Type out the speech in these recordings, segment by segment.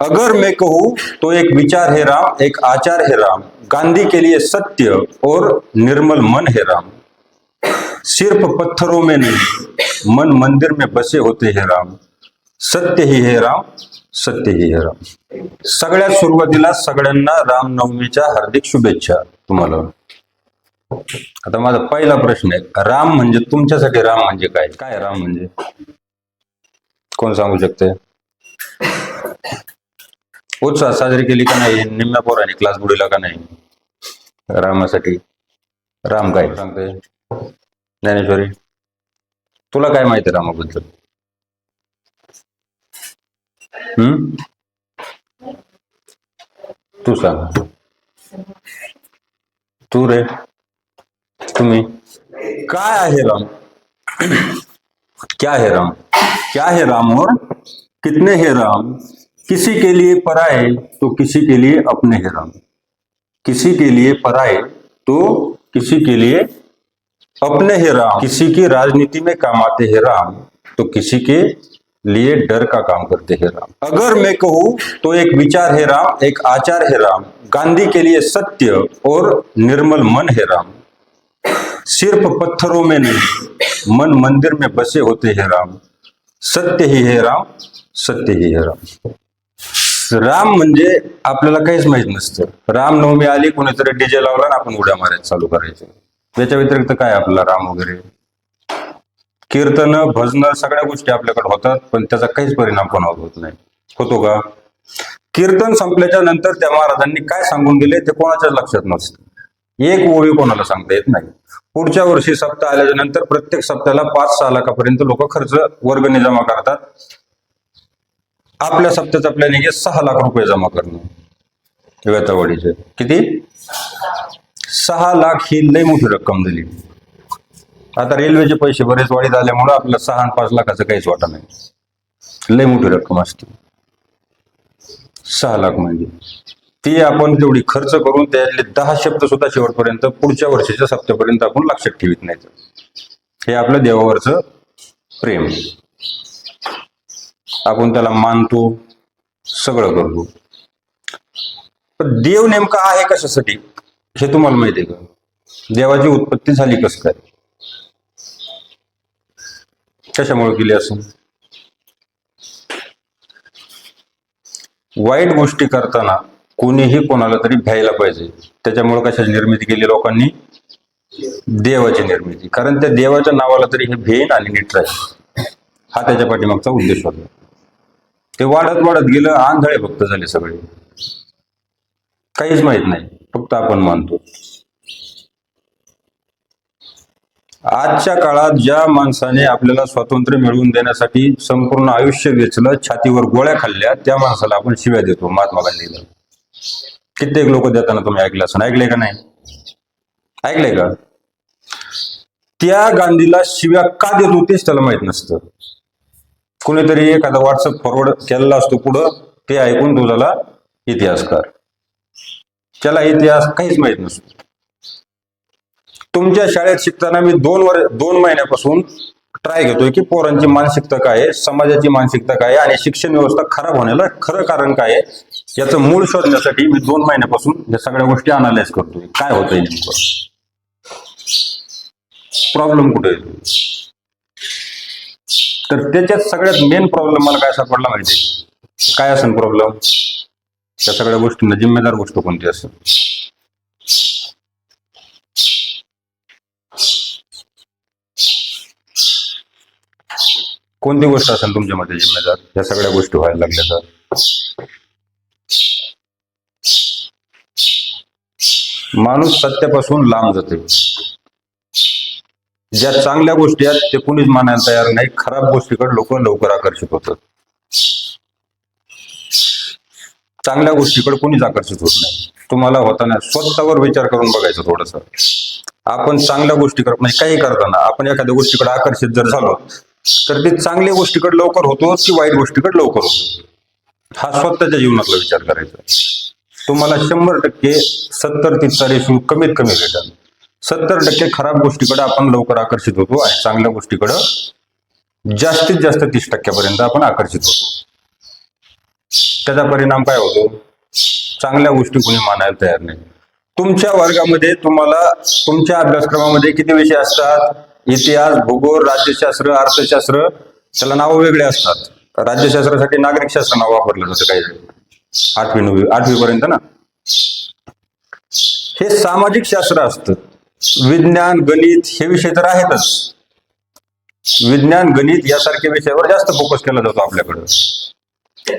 अगर मैं कहूँ तो एक विचार है राम, एक आचार है राम। गांधी के लिए सत्य और निर्मल मन है राम। सिर्फ़ पत्थरों में नहीं, मन मंदिर में बसे होते हैं राम। सत्य ही है राम, सत्य ही है राम। सगळ्यात सुरुवातीला सगळ्यांना रामनवमीच्या हार्दिक शुभेच्छा तुम्हाला। आता माझा पहिला प्रश्न आहे, राम म्हणजे तुमच्यासाठी राम काय? काय राम म्हणजे? कोण सांगू शकते उत्साह साजरी केली का नाही? निम्म्या पोराने क्लास बुडीला का नाही? रामासाठी. राम काय सांगते ज्ञानेश्वरी तुला काय माहिती रामाबद्दल? हम्म? तू सांग. तू रे. तुम्ही. काय आहे राम? क्या है राम? क्या है राम और कितने हैं राम? किसी के लिए पराए तो किसी के लिए अपने हैं राम किसी के लिए पराए तो किसी के लिए अपने हैं राम। किसी की राजनीति में काम आते हैं राम तो किसी के लिए डर का काम करते हैं राम। अगर मैं कहूँ तो एक विचार है राम, एक आचार है राम। गांधी के लिए सत्य और निर्मल मन है राम। सिर्फ़ पत्थरों में नहीं, मन मंदिर में बसे होते हैं राम। सत्य ही है राम, सत्य ही है राम। राम म्हणजे आपल्याला काहीच माहीत नसतं. रामनवमी आली कोणीतरी डीजे लावला ना आपण उड्या मारायला चालू करायचं. त्याच्या व्यतिरिक्त काय आपला राम वगैरे? कीर्तन भजन सगळ्या गोष्टी आपल्याकडे होतात पण त्याचा काहीच परिणाम कोणावर होत नाही. होतो का? कीर्तन संपल्याच्या नंतर त्या महाराजांनी काय सांगून गेले ते कोणाच्याच लक्षात नसतं. एक ओळी कोणाला सांगता येत नाही. पुढच्या वर्षी सप्ताह आल्याच्यानंतर प्रत्येक सप्ताहाला पाच सहा लाखापर्यंत लोक खर्च वर्गणी जमा करतात. आपल्या सप्त्याचा प्लॅनिंग आहे सहा लाख रुपये जमा करणं. व्यतावाडीचे किती? सहा लाख ही लय मोठी रक्कम दिली. आता रेल्वेचे पैसे बरेच वाढीत आल्यामुळे आपल्याला सहा आणि पाच लाखाचं काहीच वाटा नाही. लय मोठी रक्कम असते. सहा लाख म्हणजे. ती आपण तेवढी खर्च करून त्यातले दहा शब्द सुद्धा शेवटपर्यंत पुढच्या वर्षीच्या सप्त्यापर्यंत आपण लक्षात ठेवित नाही हे आपलं देवावरचं प्रेम. आपण त्याला मानतो सगळं करतो. पण देव नेमका आहे कशासाठी? हे तुम्हाला माहिती आहे का? देवाची उत्पत्ती झाली कसं काय? कशामुळे केली असून वाईट गोष्टी करताना कोणीही कोणाला तरी भ्यायला पाहिजे. त्याच्यामुळे कशाची निर्मिती केली लोकांनी? देवाची निर्मिती. कारण त्या देवाच्या नावाला तरी हे भेन आणि नीट राहील. हा त्याच्या पाठीमागचा उद्देश होता. ते वाढत वाढत गेलं आंधळे भक्त झाले सगळे. काहीच माहीत नाही फक्त आपण मानतो. आजच्या काळात ज्या माणसाने आपल्याला स्वातंत्र्य मिळवून देण्यासाठी संपूर्ण आयुष्य वेचलं छातीवर गोळ्या खाल्ल्या त्या माणसाला आपण शिव्या देतो महात्मा गांधीला. कित्येक लोक देताना तुम्ही ऐकलं असं ऐकलंय का नाही? ऐकलंय का? त्या गांधीला शिव्या का देत होतेच त्याला माहीत नसतं. कुणीतरी एखादा व्हॉट्सअप फॉरवर्ड केलेला असतो पुढं ते ऐकून तो झाला इतिहासकार त्याला इतिहास काहीच माहीत नसतो. तुमच्या शाळेत शिकताना मी दोन वर दोन महिन्यापासून ट्राय घेतोय की पोरांची मानसिकता काय आहे समाजाची मानसिकता काय आहे आणि शिक्षण व्यवस्था खराब होण्याला खरं कारण काय आहे याचं मूळ शोधण्यासाठी मी दोन महिन्यापासून या सगळ्या गोष्टी अनालाइज करतोय. काय होतंय नेमकं? प्रॉब्लेम कुठे येतो तर त्याच्यात सगळ्यात मेन प्रॉब्लेम मला काय सापडला माहिती काय असेल प्रॉब्लेम त्या सगळ्या गोष्टींना जिम्मेदार गोष्ट कोणती असेल कोणती गोष्ट असेल तुमच्या मध्ये जिम्मेदार? या सगळ्या गोष्टी व्हायला लागल्या तर माणूस सत्यापासून लांब जाते ज्या चांगल्या गोष्टी आहेत ते कुणीच मानायला तयार नाही. खराब गोष्टीकडे लोक लवकर आकर्षित होतात. चांगल्या गोष्टीकडे कोणीच आकर्षित होत नाही. तुम्हाला होताना स्वतःवर विचार करून बघायचं थोडस. आपण चांगल्या गोष्टीकडे म्हणजे काही करताना आपण एखाद्या गोष्टीकडे आकर्षित जर झालो तर ते चांगल्या गोष्टीकडे लवकर होतो की वाईट गोष्टीकडे लवकर होतो? हा स्वतःच्या जीवनातला विचार करायचा. तुम्हाला शंभर टक्के सत्तर ते चाळीस कमीत कमी भेटणार सत्तर टक्के खराब गोष्टीकडे आपण लवकर आकर्षित होतो आणि चांगल्या गोष्टीकडे जास्तीत जास्त तीस टक्क्यापर्यंत आपण आकर्षित होतो. त्याचा परिणाम काय होतो? चांगल्या गोष्टी कोणी मानायला तयार नाही. तुमच्या वर्गामध्ये तुम्हाला तुमच्या अभ्यासक्रमामध्ये किती विषय असतात? इतिहास भूगोल राज्यशास्त्र अर्थशास्त्र त्याला नावं वेगळे असतात. राज्यशास्त्रासाठी नागरिकशास्त्र नाव वापरलं जातं काही आठवी नववी आठवी पर्यंत ना? हे सामाजिक शास्त्र असतं. विज्ञान गणित हे विषय तर आहेतच. विज्ञान गणित यासारख्या विषयावर जास्त फोकस केला जातो आपल्याकडं.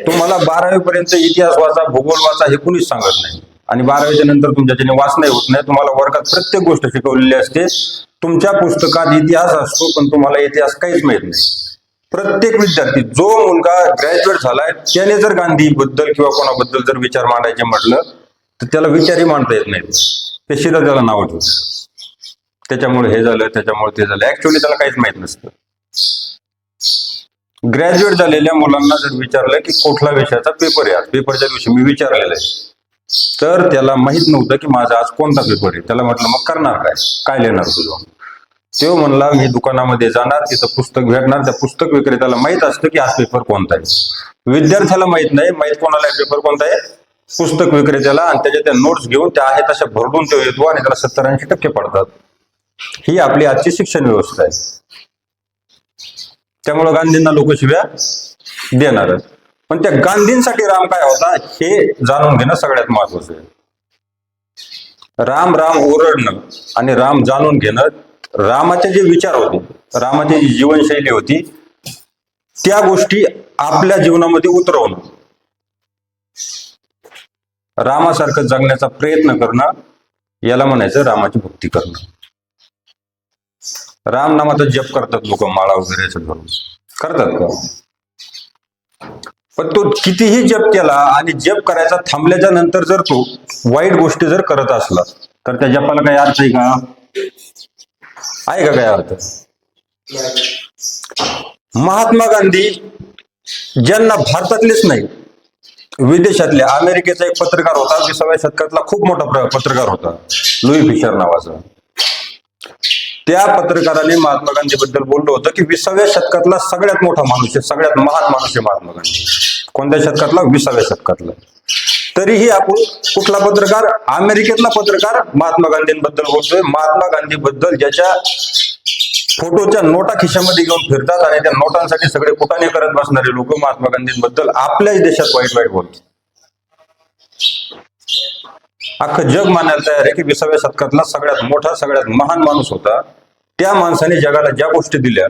तुम्हाला बारावी पर्यंत इतिहास वाचा भूगोल वाचा हे कुणीच सांगत नाही. आणि बारावीच्या नंतर तुमच्या ज्याने होत नाही तुम्हाला वर्गात प्रत्येक गोष्ट शिकवलेली असते. तुमच्या पुस्तकात इतिहास असतो पण तुम्हाला इतिहास काहीच माहीत नाही. प्रत्येक विद्यार्थी जो मुलगा ग्रॅज्युएट झालाय त्याने जर गांधी बद्दल किंवा कोणाबद्दल जर विचार मांडायचे म्हटलं तर त्याला विचारही मांडता येत नाहीत ते शिरं त्याला नाव ठेवतं त्याच्यामुळे हे झालं त्याच्यामुळे ते झालं. ऍक्च्युअली त्याला काहीच माहीत नसतं. ग्रॅज्युएट झालेल्या मुलांना जर विचारलं की कुठला विषयाचा पेपर आहे? आज पेपरच्या दिवशी मी विचारलेला आहे. तर त्याला माहीत नव्हतं की माझा आज कोणता पेपर आहे? त्याला म्हटलं मग करणार काय? काय लिहिणार तुझं? तो म्हणला मी दुकानामध्ये जाणार तिथं पुस्तक भेटणार. त्या पुस्तक विक्रेत्याला माहीत असतं की आज पेपर कोणता आहे. विद्यार्थ्याला माहीत नाही माहीत कोणाला पेपर कोणता आहे? पुस्तक विक्रेत्याला आणि त्याच्या त्या नोट्स घेऊन त्या आहेत तशा भरडून तो येतो आणि त्याला सत्तर ऐंशी टक्के पडतात. ही आपली आजची शिक्षण व्यवस्था आहे. त्यामुळे गांधींना लोक शिव्या देणारच पण त्या गांधींसाठी राम काय होता हे जाणून घेणं सगळ्यात महत्वाचं आहे. राम राम ओरडणं आणि राम जाणून घेणं रामाचे जे विचार होते रामाची जी जीवनशैली होती त्या गोष्टी आपल्या जीवनामध्ये उतरवणं. रामासारखं जगण्याचा प्रयत्न करणं याला म्हणायचं रामाची भक्ती करणं. रामनामाचा जप करतात लोक माळा वगैरे असं करून. करतात का? पण तो कितीही जप केला आणि जप करायचा थांबल्याच्या नंतर जर तो वाईट गोष्टी जर करत असला तर त्या जपाला काही अर्थ आहे का? आहे का काय अर्थ? महात्मा गांधी ज्यांना भारतातलेच नाही विदेशातले अमेरिकेचा एक पत्रकार होता विसाव्या शतकातला खूप मोठा पत्रकार होता लुई फिशर नावाचा. त्या पत्रकाराने महात्मा गांधी बद्दल बोललं होतं की विसाव्या शतकातला सगळ्यात मोठा माणूस आहे सगळ्यात महान माणूस आहे महात्मा गांधी. कोणत्या शतकातला? विसाव्या शतकातला. तरीही आपण कुठला पत्रकार? अमेरिकेतला पत्रकार महात्मा गांधींबद्दल बोलतोय. महात्मा गांधी बद्दल ज्याच्या फोटोच्या नोटा खिशामध्ये घेऊन फिरतात आणि त्या नोटांसाठी सगळे कुटाने करत बसणारे लोक महात्मा गांधींबद्दल आपल्याच देशात वाईट वाईट बोलतात. अख्खं जग मानायला तयार आहे की विसाव्या शतकातला सगळ्यात मोठा सगळ्यात महान माणूस होता. त्या माणसाने जगाला ज्या गोष्टी दिल्या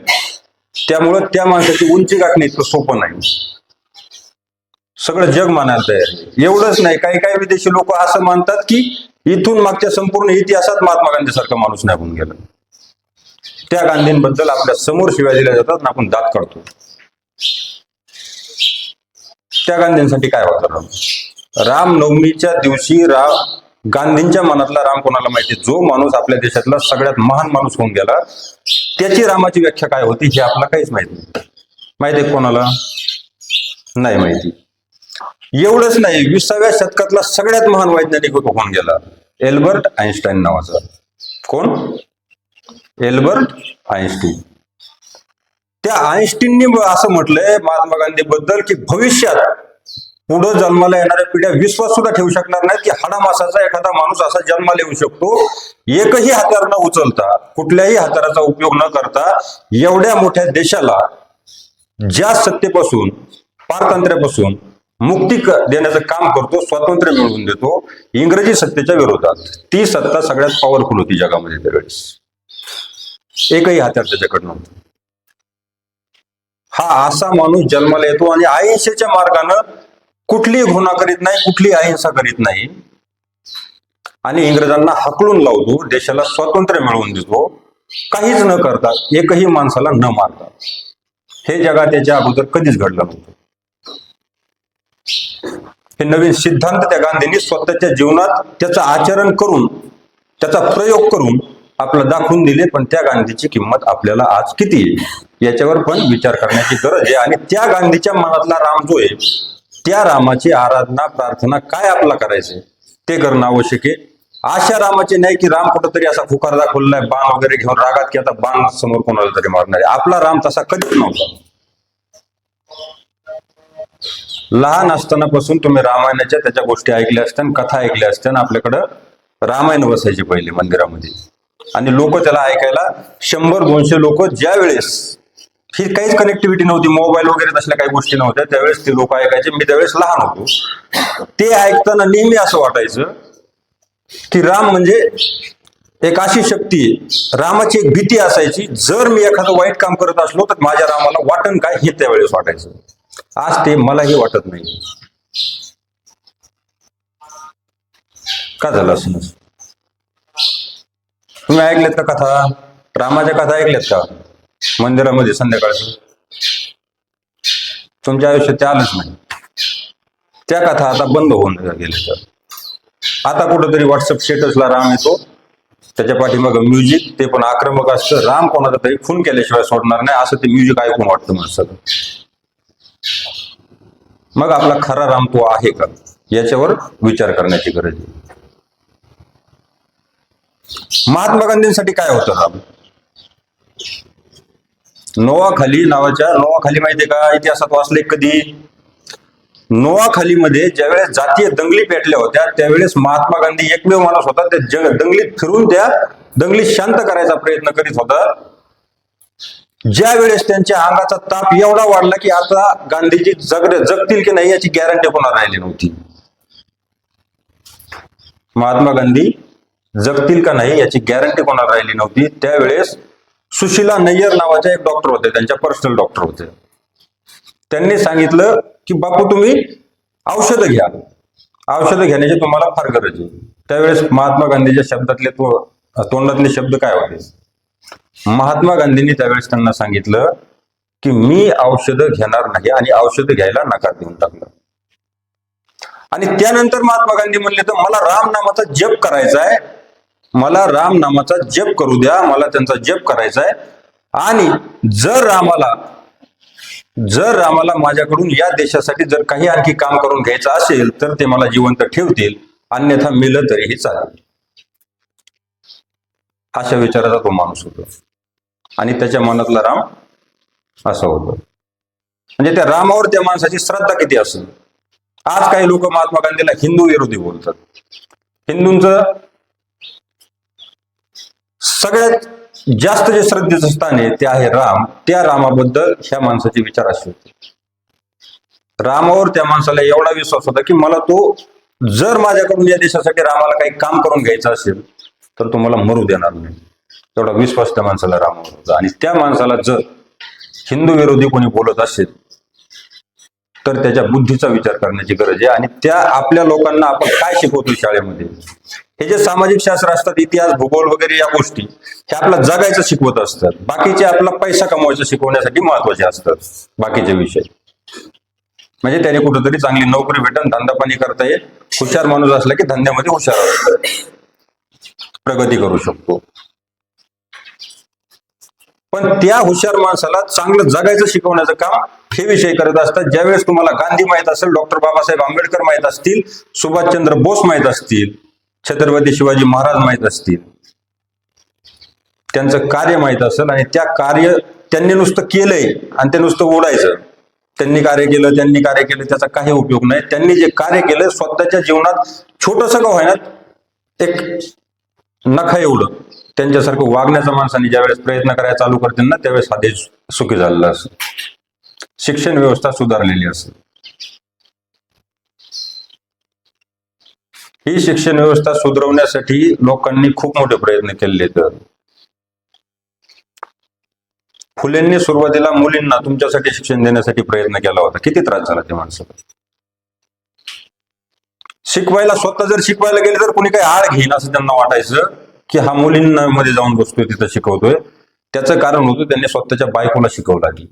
त्यामुळं त्या माणसाची उंची गाठणे इतकं सोपं नाही. सगळं जग मानायला तयार आहे एवढंच नाही. काही काही विदेशी लोक असं मानतात की इथून मागच्या संपूर्ण इतिहासात महात्मा गांधीसारखा माणूस नाही होऊन गेला. त्या गांधींबद्दल आपल्यासमोर शिव्या दिल्या जातात आणि आपण दात काढतो त्या गांधींसाठी काय वापरणार? रामनवमीच्या दिवशी राम गांधींच्या मनातला राम कोणाला माहिती? जो माणूस आपल्या देशातला सगळ्यात महान माणूस होऊन गेला त्याची रामाची व्याख्या काय होती हे आपल्याला काहीच माहीत नाही. माहिती आहे कोणाला? नाही माहिती. एवढंच नाही विसाव्या शतकातला सगळ्यात महान वैज्ञानिक होऊन गेला एल्बर्ट आईन्स्टाईन नावाचा. कोण? एल्बर्ट आईन्स्टीन त्या आईन्स्टीननी असं म्हटलंय महात्मा गांधी बद्दल की भविष्यात पुढे जन्माला येणाऱ्या पिढ्या विश्वास सुद्धा ठेवू शकणार नाही की हाडामासाचा एखादा माणूस असा जन्माला येऊ शकतो. एकही हातार न उचलता कुठल्याही हाताराचा उपयोग न करता एवढ्या मोठ्या देशाला ज्या सत्तेपासून पारतंत्र्यापासून मुक्ती देण्याचं काम करतो स्वातंत्र्य मिळवून देतो इंग्रजी सत्तेच्या विरोधात. ती सत्ता सगळ्यात पॉवरफुल होती जगामध्ये त्यावेळेस. एकही हात्यार त्याच्याकडे नव्हतं. हा असा माणूस जन्माला येतो आणि अहिंसेच्या मार्गानं कुठलीही घृणा करीत नाही कुठली अहिंसा करीत नाही. आणि इंग्रजांना हकलून लावतो देशाला स्वातंत्र्य मिळवून देतो. काहीच न करता एकही माणसाला न मारता. हे जगात याच्या अगोदर कधीच घडलं नव्हतं. हे नवीन सिद्धांत त्या गांधींनी स्वतःच्या जीवनात त्याचं आचरण करून त्याचा प्रयोग करून आपलं दाखवून दिले पण त्या गांधीची किंमत आपल्याला आज किती? याच्यावर पण विचार करण्याची गरज आहे. आणि त्या गांधीच्या मनातला राम जो आहे त्या रामाची आराधना प्रार्थना काय आपला करायचे? ते करणं आवश्यक आहे. अशा रामाचे नाही की राम कुठंतरी असा फुकार दाखवलेला बाण वगैरे घेऊन रागात की आता बाण समोर कोणाला तरी मारणार आहे. आपला राम तसा कधीच नव्हता. लहान असतानापासून तुम्ही रामायणाच्या त्याच्या गोष्टी ऐकल्या असत्या आणि कथा ऐकल्या असत्या आणि आपल्याकडं रामायण बसायचे पहिले मंदिरामध्ये. आणि लोक त्याला ऐकायला शंभर दोनशे लोक ज्या वेळेस ही काहीच कनेक्टिव्हिटी नव्हती मोबाईल वगैरे तसल्या काही गोष्टी नव्हत्या. त्यावेळेस ते लोक ऐकायचे मी त्यावेळेस लहान होतो. ते ऐकताना नेहमी असं वाटायचं की राम म्हणजे एक अशी शक्ती रामाची एक भीती असायची जर मी एखादं वाईट काम करत असलो तर माझ्या रामाला वाटण काय हे त्यावेळेस वाटायचं. आज ते मलाही वाटत नाही. का झालं असं? तुम्ही ऐकलेत का कथा? रामाच्या कथा ऐकल्यात का? मंदिरामध्ये संध्याकाळचं. तुमच्या आयुष्यात ते आलंच नाही. त्या कथा आता बंद होऊन गेल्या तर. आता कुठंतरी व्हॉट्सअप स्टेटसला राम येतो. त्याच्या पाठीमाग म्युझिक ते पण आक्रमक असतं. राम कोणाचा तरी खून केल्याशिवाय सोडणार नाही असं ते म्युझिक ऐकून वाटतं माणसाला मग आपला खरा राम तो आहे का? याच्यावर विचार करण्याची गरज आहे. महात्मा गांधींसाठी काय होतं राम? नोवाखाली नावाच्या नोवाखाली माहितीये का? इतिहासात वाचले कधी? नोवाखालीमध्ये ज्यावेळेस जातीय दंगली पेटल्या होत्या त्यावेळेस महात्मा गांधी एकमेव माणूस होता. त्या जग दंगलीत फिरून त्या दंगलीत शांत करायचा प्रयत्न करीत होता. ज्या वेळेस त्यांच्या अंगाचा ताप एवढा वाढला की आता गांधीजी जग जगतील की नाही याची गॅरंटी कोणा राहिली नव्हती. महात्मा गांधी जगतील का नाही याची गॅरंटी कोणाला राहिली नव्हती? त्यावेळेस सुशिला नय्यर नावाचे एक डॉक्टर होते त्यांच्या पर्सनल डॉक्टर होते. त्यांनी सांगितलं की बापू तुम्ही औषधं घ्या. औषधं घेण्याची तुम्हाला फार गरज आहे. त्यावेळेस महात्मा गांधीच्या शब्दातले तो तोंडातले शब्द काय होते? महात्मा गांधींनी त्यावेळेस त्यांना सांगितलं की मी औषधं घेणार नाही आणि औषधं घ्यायला नकार देऊन टाकलं. आणि त्यानंतर महात्मा गांधी म्हणले तर मला राम नामाचा जप करायचा आहे मला राम नामाचा जप करू द्या मला त्यांचा जप करायचा आहे. आणि जर रामाला जर रामाला माझ्याकडून या देशासाठी जर काही आणखी काम करून घ्यायचं असेल तर ते मला जिवंत ठेवतील अन्यथा मेलं तरीही चालेल. अशा विचाराचा तो माणूस होतो. आणि त्याच्या मनातला राम असं होतं. म्हणजे त्या रामावर त्या माणसाची श्रद्धा किती असेल? आज काही लोक महात्मा गांधीला हिंदू विरोधी बोलतात. हिंदूंचं सगळ्यात जास्त जे श्रद्धेचं स्थान आहे ते आहे राम. त्या रामाबद्दल ह्या माणसाचे विचार असे होते. रामावर त्या माणसाला एवढा विश्वास होता की मला तो जर माझ्याकडून या देशासाठी रामाला काही काम करून घ्यायचं असेल तर तो मला मरू देणार नाही. एवढा विश्वास त्या माणसाला रामावर होता. आणि त्या माणसाला जर हिंदू विरोधी कोणी बोलत असेल तर त्याच्या बुद्धीचा विचार करण्याची गरज आहे. आणि त्या आपल्या लोकांना आपण काय शिकवतो शाळेमध्ये? हे जे सामाजिक शास्त्र असतात इतिहास भूगोल वगैरे या गोष्टी हे आपला जगायचं शिकवत असतात. बाकीचे आपला पैसा कमवायचं शिकवण्यासाठी महत्त्वाचे असतात बाकीचे विषय. म्हणजे त्याने कुठेतरी चांगली नोकरी भेटन धंदा पाणी करता येईल हुशार माणूस असला की धंद्यामध्ये हुशार प्रगती करू शकतो. पण त्या हुशार माणसाला चांगलं जगायचं शिकवण्याचं काम हे विषय करत असतात. ज्यावेळेस तुम्हाला गांधी माहीत असेल डॉक्टर बाबासाहेब आंबेडकर माहीत असतील सुभाषचंद्र बोस माहीत असतील छत्रपती शिवाजी महाराज माहीत असतील. त्यांचं कार्य माहीत असेल आणि त्या कार्य त्यांनी नुसतं केलंय आणि ते नुसतं ओढायचं. त्यांनी कार्य केलं त्यांनी कार्य केलं त्याचा काही उपयोग नाही. त्यांनी जे कार्य केलं स्वतःच्या जीवनात छोटस का होईना एक नखा एवढं. त्यांच्यासारखं वागण्याचा माणसाने ज्यावेळेस प्रयत्न करायला चालू करतील ना त्यावेळेस हा देश सुखी झालेला असं शिक्षण व्यवस्था सुधारलेली असेल. ही शिक्षण व्यवस्था सुधारवण्यासाठी लोकांनी खूप मोठे प्रयत्न केले तर फुलेंनी सुरुवातीला मुलींना तुमच्यासाठी शिक्षण देण्यासाठी प्रयत्न केला होता. किती त्रास झाला त्या माणसाला? शिकवायला स्वतः जर शिकवायला गेले तर कुणी काही आळ घेईन असं त्यांना वाटायचं की हा मुलींना मध्ये जाऊन बसतोय तिथं शिकवतोय. त्याचं कारण होतं त्यांनी स्वतःच्या बायकोला शिकवला की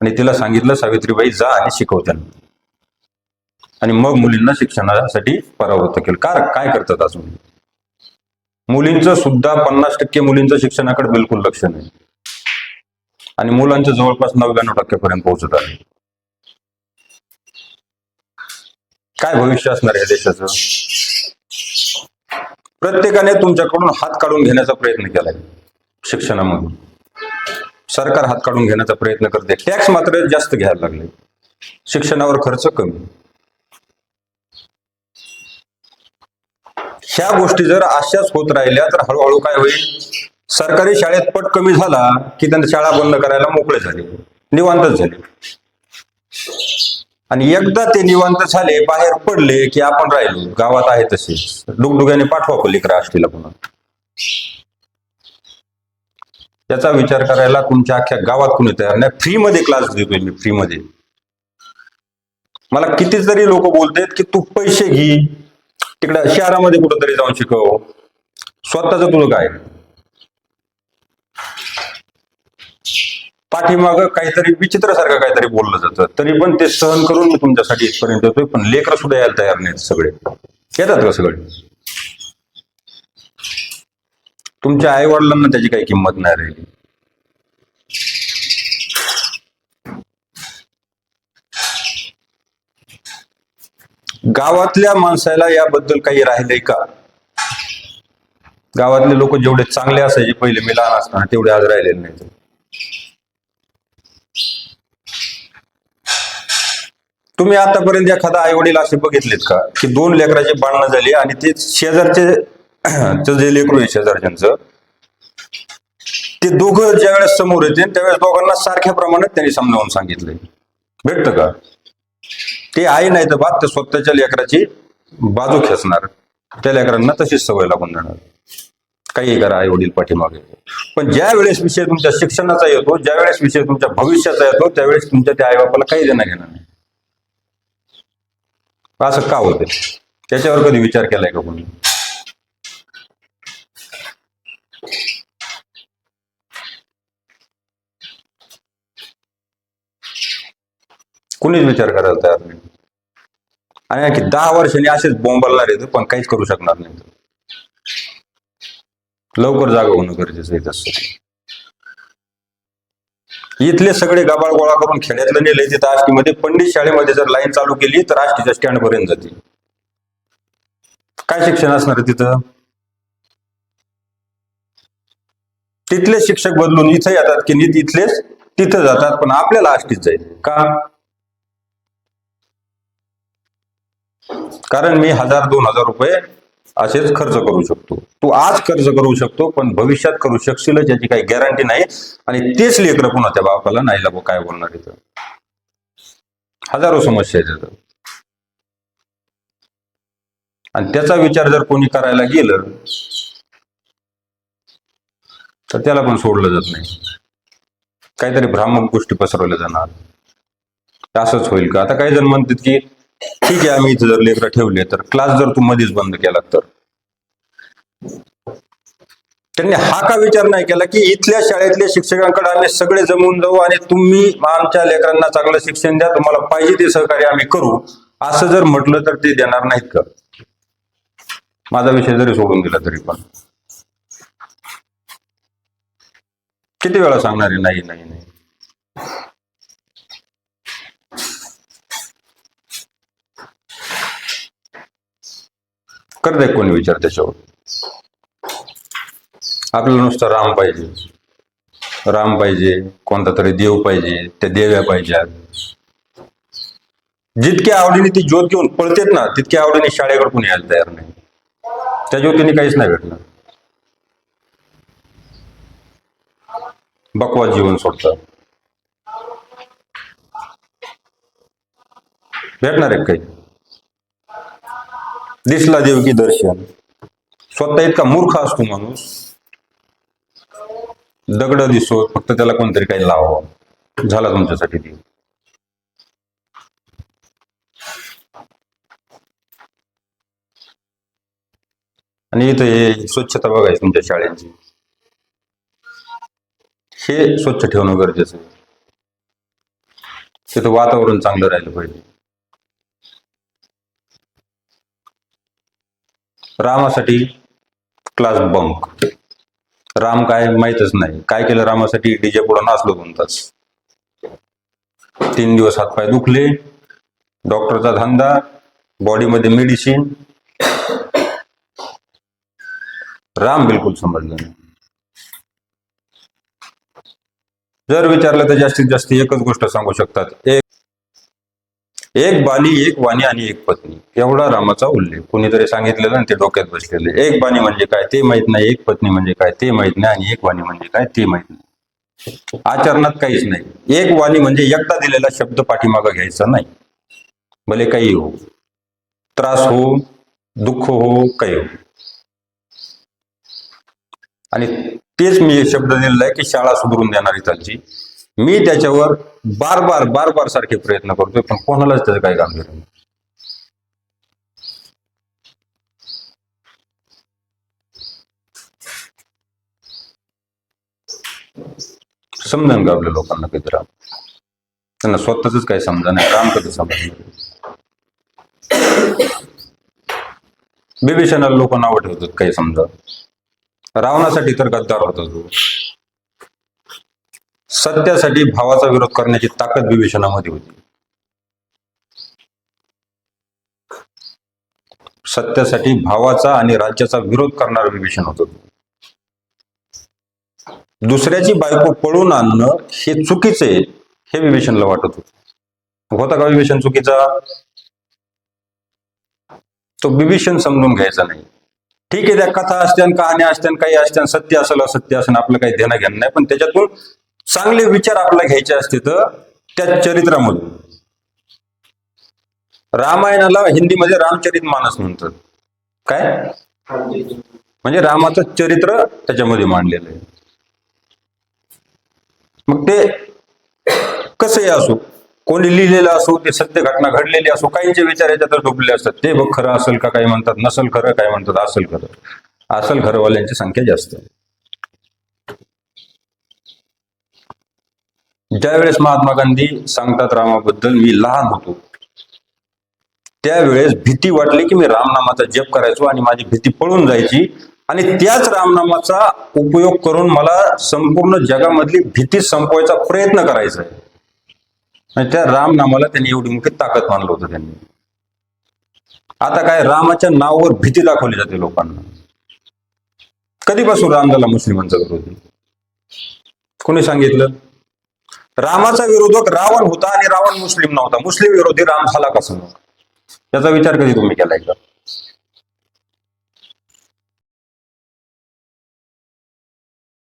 आणि तिला सांगितलं सावित्रीबाई जा आणि शिकव त्यांना. आणि मग मुलींना शिक्षणासाठी परावृत्त केलं. कार काय करतात अजून मुलींचं सुद्धा पन्नास टक्के मुलींचं शिक्षणाकडे बिलकुल लक्ष नाही. आणि मुलांचं जवळपास नव्याण्णव टक्क्यापर्यंत पोहोचत आहे. काय भविष्य असणार या देशाचं? प्रत्येकाने तुमच्याकडून हात काढून घेण्याचा प्रयत्न केलाय शिक्षणामधून सरकार हात काढून घेण्याचा प्रयत्न करते. टॅक्स मात्र जास्त घ्यायला लागले. शिक्षणावर खर्च कमी. ह्या गोष्टी जर अशाच होत राहिल्या तर हळूहळू काय होईल? सरकारी शाळेत पट कमी झाला की त्यांना शाळा बंद करायला मोकळे झाले. निवांतच झाले. आणि एकदा ते निवांत झाले बाहेर पडले की आपण राहिलो. गावात आहे तसे डुगडुग्याने पाठवा पलीकडे आष्टीला पुन्हा याचा विचार करायला तुमच्या अख्ख्या गावात कुणी तयार नाही. फ्रीमध्ये क्लास देतोय मी फ्रीमध्ये. मला कितीतरी लोक बोलतात की तू पैसे घे. तिकडं शहरामध्ये कुठंतरी जाऊन शिकव. स्वतःच तुझं काय? पाठीमाग काहीतरी विचित्रासारखं काहीतरी बोललं जातं. तरी पण ते सहन करून मी तुमच्यासाठी इथपर्यंत येतोय पण लेकर सुद्धा यायला तयार नाहीत सगळे. येतात का सगळे? तुमच्या आई वडिलांना त्याची काही किंमत नाही राहिली. गावातल्या माणसाला याबद्दल काही राहिलंय का? गावातले लोक जेवढे चांगले असायचे पहिले मी लहान असताना तेवढे आज राहिलेले नाही तुम्ही आतापर्यंत एखादा आई वडील असे बघितलेत का? की दोन लेकराची बांधणं झाली आणि ते शेजारचे जे लेकरू आहे शेजारच्यांचं ते दोघं ज्यावेळेस समोर येते त्यावेळेस दोघांना सारख्या प्रमाणात त्यांनी समजावून सांगितलंय. भेटतं का? ते आई नाही तर बात त्या स्वतःच्या लेकराची बाजू खेचणार. त्या लेकरांना तशीच सवय लागून जाणार. काही करा आई वडील पाठीमागे. पण ज्या वेळेस विषय तुमच्या शिक्षणाचा येतो ज्या वेळेस विषय तुमच्या भविष्याचा येतो त्यावेळेस तुमच्या त्या आई बापाला काही देणं घेणार नाही. असं का होते त्याच्यावर कधी विचार केलाय का कोणी? कुणीच विचार करायला तयार नाही. आणि आणखी दहा वर्षांनी असेच बोंबलणार आहेत पण काहीच करू शकणार नाही. लवकर जागा होणं गरजेचं आहे तसं इथले सगळे गबाळ गोळा करून खेड्यातलं नेले तिथं आष्टीमध्ये पंडित शाळेमध्ये जर लाईन चालू केली तर आष्टीच्या स्टँड पर्यंत जाते काय शिक्षण असणार तिथं? तिथले शिक्षक बदलून इथं येतात की नीत इथलेच तिथं जातात पण आपल्याला आष्टीत जाईल. का? कारण मी हजार दोन हजार रुपये असेच खर्च करू शकतो. तू आज खर्च करू शकतो पण भविष्यात करू शकशील याची काही गॅरंटी नाही. आणि तेच लेकर पुन्हा त्या बापाला नाही लागू काय बोलणार इथं? हजारो समस्या आहेत आणि त्याचा विचार जर कोणी करायला गेलं तर त्याला पण सोडलं जात नाही. काहीतरी भ्रामक गोष्टी पसरवल्या जाणार. असंच होईल का? आता काही जण म्हणतात की ठीक आहे आम्ही इथं जर लेकरं ठेवले तर. क्लास जर तू मध्येच बंद केला तर. त्यांनी हा का विचार नाही केला की इथल्या शाळेतल्या शिक्षकांकडे आम्ही सगळे जमून जाऊ आणि तुम्ही आमच्या लेकरांना चांगलं शिक्षण द्या तुम्हाला पाहिजे ते सहकार्य आम्ही करू. असं जर म्हटलं तर ते देणार नाहीत का? माझा विषय जरी सोडून दिला तरी पण. किती वेळा सांगणार आहे नाही नाही नाही. कर दे कोणी विचार त्याच्यावर. आपल्याला नुसतं राम पाहिजे. राम पाहिजे कोणता तरी देव पाहिजे त्या देव्या पाहिजेत. जितक्या आवडीने ती ज्योत घेऊन पळतेत ना तितक्या आवडीने शाळेकडे कोणी यायला तयार नाही. त्या ज्योतीने काहीच नाही भेटणार. बकवास जीवन सोडतात भेटणार आहे काही. दिसला देव की दर्शन. स्वतः इतका मूर्ख असतो माणूस. दगड दिसो फक्त त्याला कोणतरी काही लावावं. झाला तुमच्यासाठी देव. आणि इथं हे स्वच्छता बघायची तुमच्या शाळेची. हे स्वच्छ ठेवणं गरजेचं आहे. तिथं वातावरण चांगलं राहिलं पाहिजे. रामासाठी क्लास बंक राम काय माहीतच नाही. काय केलं रामासाठी? डीजे पुढं नाचलो दोन तास. तीन दिवस हातपाय दुखले. डॉक्टरचा धंदा बॉडीमध्ये मेडिसिन राम बिलकुल समजलं नाही. जर विचारलं तर जास्तीत जास्त एकच गोष्ट सांगू शकतात. एक एक बाणी एक वाणी आणि एक पत्नी. एवढा रामाचा उल्लेख. कोणीतरी सांगितलेलं आणि ते डोक्यात बसलेले. एक बाणी म्हणजे काय ते माहीत नाही. एक पत्नी म्हणजे काय ते माहीत नाही. आणि एक वाणी म्हणजे काय ते माहीत नाही. आचरणात काहीच नाही. एक वाणी म्हणजे एकदा दिलेला शब्द पाठीमागं घ्यायचा नाही. भले काही हो. त्रास हो दुःख हो काही हो. आणि तेच मी शब्द दिलेला आहे की शाळा सुधरून देणारी त्यांची. मी त्याच्यावर बार बार बार बार सारखे प्रयत्न करतोय पण कोणालाच त्याचं काही काम नाही. समजन का आपल्या लोकांना कधी राम. त्यांना स्वतःच काही समजा नाही राम कधी समजा बिभीषणाला लोक नावं ठेवतात काही समजा. रावणासाठी तर गद्दार होता तो. सत्यासाठी भावाचा विरोध करण्याची ताकद विभीषणामध्ये होती. सत्यासाठी भावाचा आणि राज्याचा विरोध करणार विभीषण होत. दुसऱ्याची बायको पळून आणणं हे चुकीचे हे विभीषणला वाटत होत. होता का विभीषण चुकीचा? तो विभीषण समजून घ्यायचा नाही. ठीक आहे त्या कथा असत्या कहाण्या असत्या काही असत्या सत्य असेल असत्य असेल आपलं काही देणं घेणं नाही पण त्याच्यातून चांगले विचार आपल्याला घ्यायचे असते तर त्या चरित्रामधून. रामायणाला हिंदीमध्ये रामचरित मानस म्हणतात. काय? म्हणजे रामाचं चरित्र त्याच्यामध्ये मांडलेलं आहे. मग ते कसंही असो कोणी लिहिलेलं असो ते सत्य घटना घडलेली असो काहींचे विचार याच्यात डोबलेले असतात. ते बघ खरं असेल का काही म्हणतात नसल खरं काय म्हणतात असेल खरं. असेल खरंवाल्यांची संख्या जास्त आहे. ज्यावेळेस महात्मा गांधी सांगतात रामाबद्दल मी लहान होतो. त्यावेळेस भीती वाटली की मी रामनामाचा जप करायचो आणि माझी भीती पळून जायची. आणि त्याच रामनामाचा उपयोग करून मला संपूर्ण जगामधली भीती संपवायचा प्रयत्न करायचा आहे. आणि त्या रामनामाला त्यांनी एवढी मोठी ताकद मानलं होतं त्यांनी. आता काय रामाच्या नावावर भीती दाखवली जाते लोकांना. कधीपासून राम झाला मुस्लिमांचा विरोधी? कोणी सांगितलं? रामाचा विरोधक रावण होता आणि रावण मुस्लिम नव्हता. मुस्लिम विरोधी राम झाला कसा त्याचा विचार कधी तुम्ही केला एकदा?